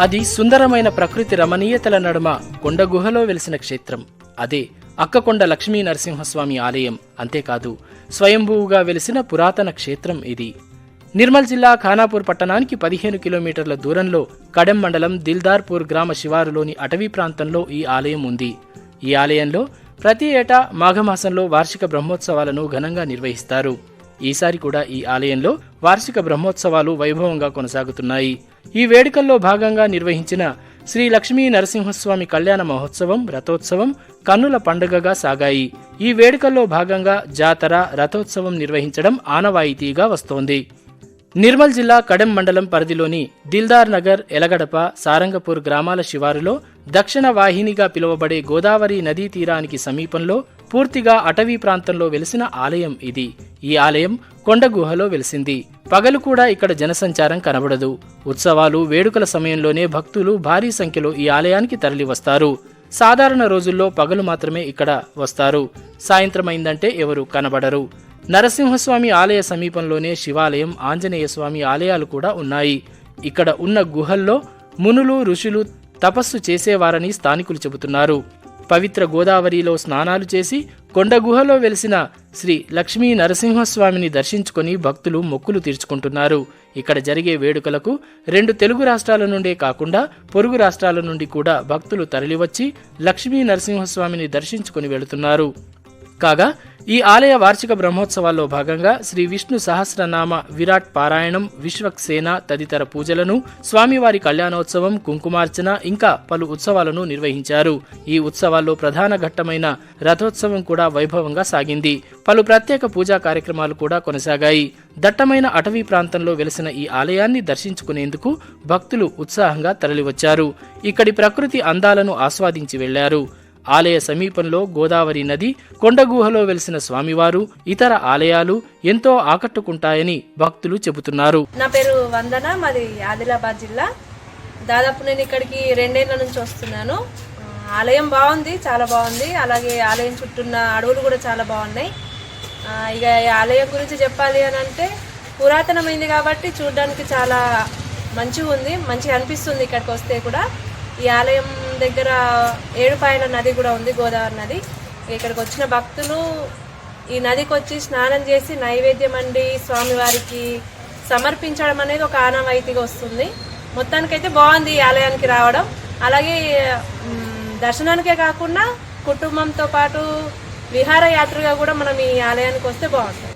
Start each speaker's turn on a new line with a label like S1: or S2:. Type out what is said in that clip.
S1: అది సుందరమైన ప్రకృతి రమణీయతల నడుమ కొండ గుహలో వెలిసిన క్షేత్రం. అదే అక్కకొండ లక్ష్మీ నరసింహస్వామి ఆలయం. అంతేకాదు స్వయంభూవుగా వెలిసిన పురాతన క్షేత్రం ఇది. నిర్మల్ జిల్లా ఖానాపూర్ పట్టణానికి పదిహేను కిలోమీటర్ల దూరంలో కడెం మండలం దిల్దార్పూర్ గ్రామ శివారులోని అటవీ ప్రాంతంలో ఈ ఆలయం ఉంది. ఈ ఆలయంలో ప్రతి ఏటా మాఘమాసంలో వార్షిక బ్రహ్మోత్సవాలను ఘనంగా నిర్వహిస్తారు. ఈసారి కూడా ఈ ఆలయంలో వార్షిక బ్రహ్మోత్సవాలు వైభవంగా కొనసాగుతున్నాయి. ఈ వేడుకల్లో భాగంగా నిర్వహించిన శ్రీ లక్ష్మీ నరసింహస్వామి కళ్యాణ మహోత్సవం రథోత్సవం కన్నుల పండుగగా సాగాయి. ఈ వేడుకల్లో భాగంగా జాతర రథోత్సవం నిర్వహించడం ఆనవాయితీగా వస్తోంది. నిర్మల్ జిల్లా కడెం మండలం పరిధిలోని దిల్దార్ నగర్ ఎలగడప సారంగపూర్ గ్రామాల శివారులో దక్షిణ వాహినిగా పిలువబడే గోదావరి నదీ తీరానికి సమీపంలో పూర్తిగా అటవీ ప్రాంతంలో వెలిసిన ఆలయం ఇది. ఈ ఆలయం కొండ గుహలో వెలిసింది. పగలు కూడా ఇక్కడ జనసంచారం కనబడదు. ఉత్సవాలు వేడుకల సమయంలోనే భక్తులు భారీ సంఖ్యలో ఈ ఆలయానికి తరలివస్తారు. సాధారణ రోజుల్లో పగలు మాత్రమే ఇక్కడ వస్తారు. సాయంత్రం అయిందంటే ఎవరు కనబడరు. నరసింహస్వామి ఆలయ సమీపంలోనే శివాలయం ఆంజనేయ స్వామి ఆలయాలు కూడా ఉన్నాయి. ఇక్కడ ఉన్న గుహల్లో మునులు ఋషులు తపస్సు చేసేవారని స్థానికులు చెబుతున్నారు. పవిత్ర గోదావరిలో స్నానాలు చేసి కొండ గుహలో వెలిసిన శ్రీ లక్ష్మీ నరసింహస్వామిని దర్శించుకొని భక్తులు మొక్కులు తీర్చుకుంటున్నారు. ఇక్కడ జరిగే వేడుకలకు రెండు తెలుగు రాష్ట్రాల నుండే కాకుండా పొరుగు రాష్ట్రాల నుండి కూడా భక్తులు తరలివచ్చి లక్ష్మీ నరసింహస్వామిని దర్శించుకొని వెళుతున్నారు. కాగా ఈ ఆలయ వార్షిక బ్రహ్మోత్సవాల్లో భాగంగా శ్రీ విష్ణు సహస్రనామ విరాట్ పారాయణం విశ్వక్సేన తదితర పూజలను స్వామివారి కళ్యాణోత్సవం కుంకుమార్చన ఇంకా పలు ఉత్సవాలను నిర్వహించారు. ఈ ఉత్సవాల్లో ప్రధాన ఘట్టమైన రథోత్సవం కూడా వైభవంగా సాగింది. పలు ప్రత్యేక పూజా కార్యక్రమాలు కూడా కొనసాగాయి. దట్టమైన అటవీ ప్రాంతంలో వెలిసిన ఈ ఆలయాన్ని దర్శించుకునేందుకు భక్తులు ఉత్సాహంగా తరలివచ్చారు. ఇక్కడి ప్రకృతి అందాలను ఆస్వాదించి వెళ్ళారు. ఆలయ సమీపంలో గోదావరి నది కొండగుహలో వెలిసిన స్వామివారు ఇతర ఆలయాలు ఎంతో ఆకట్టుకుంటాయని భక్తులు చెబుతున్నారు.
S2: నా పేరు వందన మాది ఆదిలాబాద్ జిల్లా. దాదాపు నేను ఇక్కడికి రెండేళ్ళ నుంచి వస్తున్నాను. ఆలయం బాగుంది చాలా బాగుంది. అలాగే ఆలయం చుట్టూన్న అడవులు కూడా చాలా బాగున్నాయి. ఇక ఈ ఆలయం గురించి చెప్పాలి అని అంటే పురాతనమైంది కాబట్టి చూడడానికి చాలా మంచిగా ఉంది మంచిగా అనిపిస్తుంది ఇక్కడికి వస్తే కూడా. ఈ ఆలయం దగ్గర ఏడుపాయల నది కూడా ఉంది గోదావరి నది. ఇక్కడికి వచ్చిన భక్తులు ఈ నదికి వచ్చి స్నానం చేసి నైవేద్యం అండి స్వామివారికి సమర్పించడం అనేది ఒక ఆనవాయితీగా వస్తుంది. మొత్తానికైతే బాగుంది ఈ ఆలయానికి రావడం. అలాగే దర్శనానికే కాకుండా కుటుంబంతో పాటు విహారయాత్రగా కూడా మనం ఈ ఆలయానికి వస్తే బాగుంటుంది.